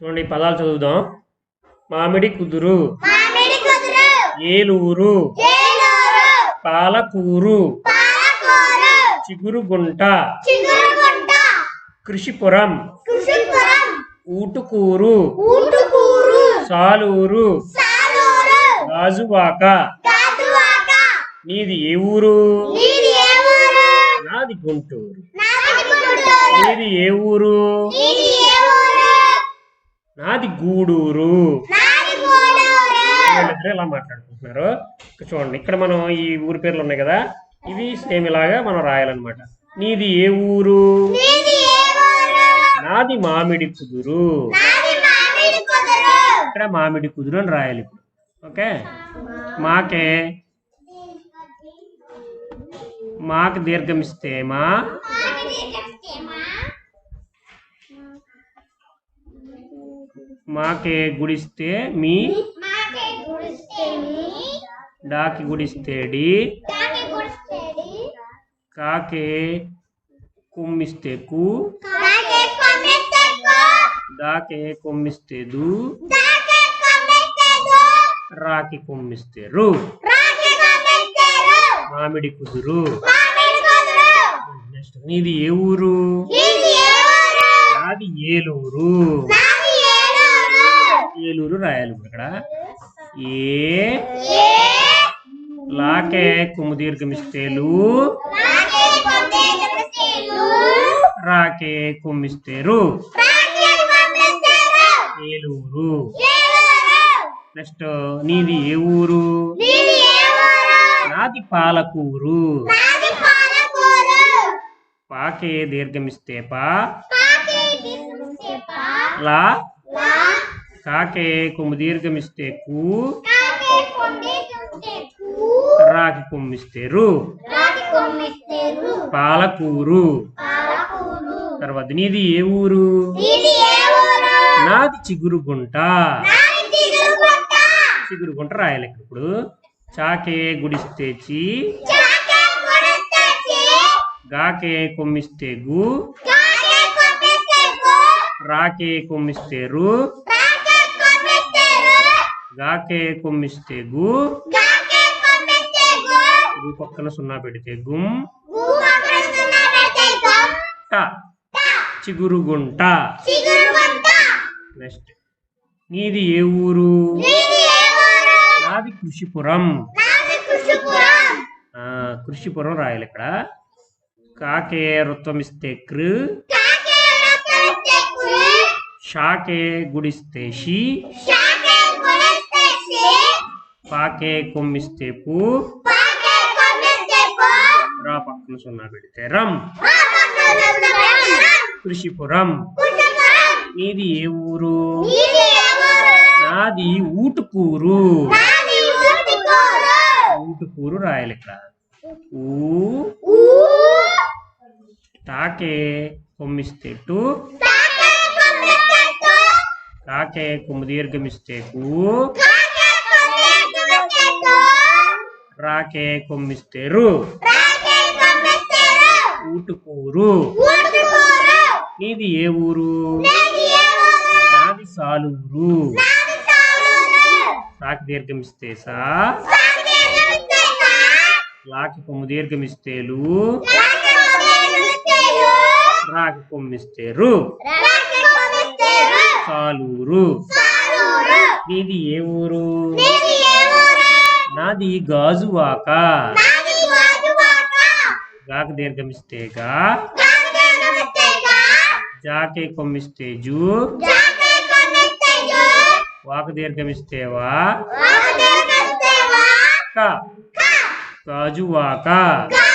చూడండి పదాలు చదువుదాం. మామిడి కుదురు. ఏలూరు. పాలకూరు. చిగురుగుంట. కృషిపురం. ఊటుకూరు. సాలూరు. గాజువాక. నీది ఏ ఊరు? నాది గుంటూరు. నీది ఏ ఊరు? నీది గూడూరు. వీళ్ళిద్దరు ఇలా మాట్లాడుకుంటున్నారు? చూడండి ఇక్కడ మనం ఈ ఊరి పేర్లు ఉన్నాయి కదా ఇవి సేమ్ ఇలాగా మనం రాయాలన్నమాట. నీది ఏ ఊరు? నీది మామిడి కుదురు. నాది మామిడి కుదురు. ఇక్కడ మామిడి కుదురు అని రాయాలి ఇప్పుడు. ఓకే? మాకే. మాకు దీర్ఘమిస్తే మా మామిడి కష్టమా మాకే గుడిస్తే మీ డాకి గుడిస్తే డి దాని గుడిస్తేని కాకే కుమ్మిస్తే కు దాకే కొమ్మిస్తే దు రాకి కొమ్మిస్తే రు రాకే కొమ్మెత్తరు మామిడి కుదురు నెక్స్ట్ నీది ఏ ఊరు? నాది ఏలూరు. ఏలూరు రాయాలి ఇక్కడ. ఏ లాకే కుమ్ము దీర్ఘమిస్తే లు రాకే కొమ్మెత్తలు రాకే కొమ్మిస్తే రు రాకే కొమ్మెత్తరు ఏలూరు. నెక్స్ట్ నీది ఏ ఊరు? నీది పాలకూరు. పాకే దీర్ఘమిస్తే పా లా? కాకే కొమ్ము దీర్ఘమిస్తే కు రాకి కొమ్మిస్తే రు రాకి కొమ్మిస్తారు పాలకూరు. తర్వాత నీది ఏ ఊరు? నీది చిగురుగుంట. చిగురుగుంట. రాయాలి ఇప్పుడు. చాకే గుడిస్తే చి గాకే కొమ్మిస్తే గు రాకే కొమ్మిస్తే రు రాకే కొమ్మిస్తారు గాకే కొమ్మిస్తే గు. గు. పక్కన సున్నా పెడితే గుమ్ గూమ ప్రశ్న పెడతాయి ట. చిగురుగుంట చిగురుబట్ట నెక్స్ట్. నీది ఏ ఊరు? నీది కృషిపురం. కుషుపురం. రాయాలి ఇక్కడ. కాకే వృత్తం ఇస్తే కృ. షాకే గుడిస్తే షి పాకే కొమ్మిస్తే పు పాకే కొమ్మిస్తారు రా పక్కన సున్నా పెడితే రం. కుషుపురం నీది ఏ ఊరు? నీది ఊటుకూరు. ఊటుకూరు. రాయాలి ఇక్కడ ఊ. తాకే కొమ్మిస్తే తాకే కొమ్ము దీర్ఘమిస్తే కు కాకే కొమ్మిస్తారు రాకే రాకే కొమ్మిస్తారు. ఊటుకూరు. నీది ఏ ఊరు? నీది సాలూరు. సాకి దీర్ఘమిస్తే సా లాకి కొమ్ము దీర్ఘమిస్తే లు రాకే కొమ్మిస్తారు. రాకి రాకే సాలూరు. నీది ఏ ఊరు? నాది గాజువాక. గాకి దీర్ఘమిస్తే గా కాకే కొమ్మిస్తారు జాకే కొమ్మిస్తే జు వాక దీర్ఘమిస్తే వా వాకే కొమ్మిస్తారు క. గాజువాక. కా.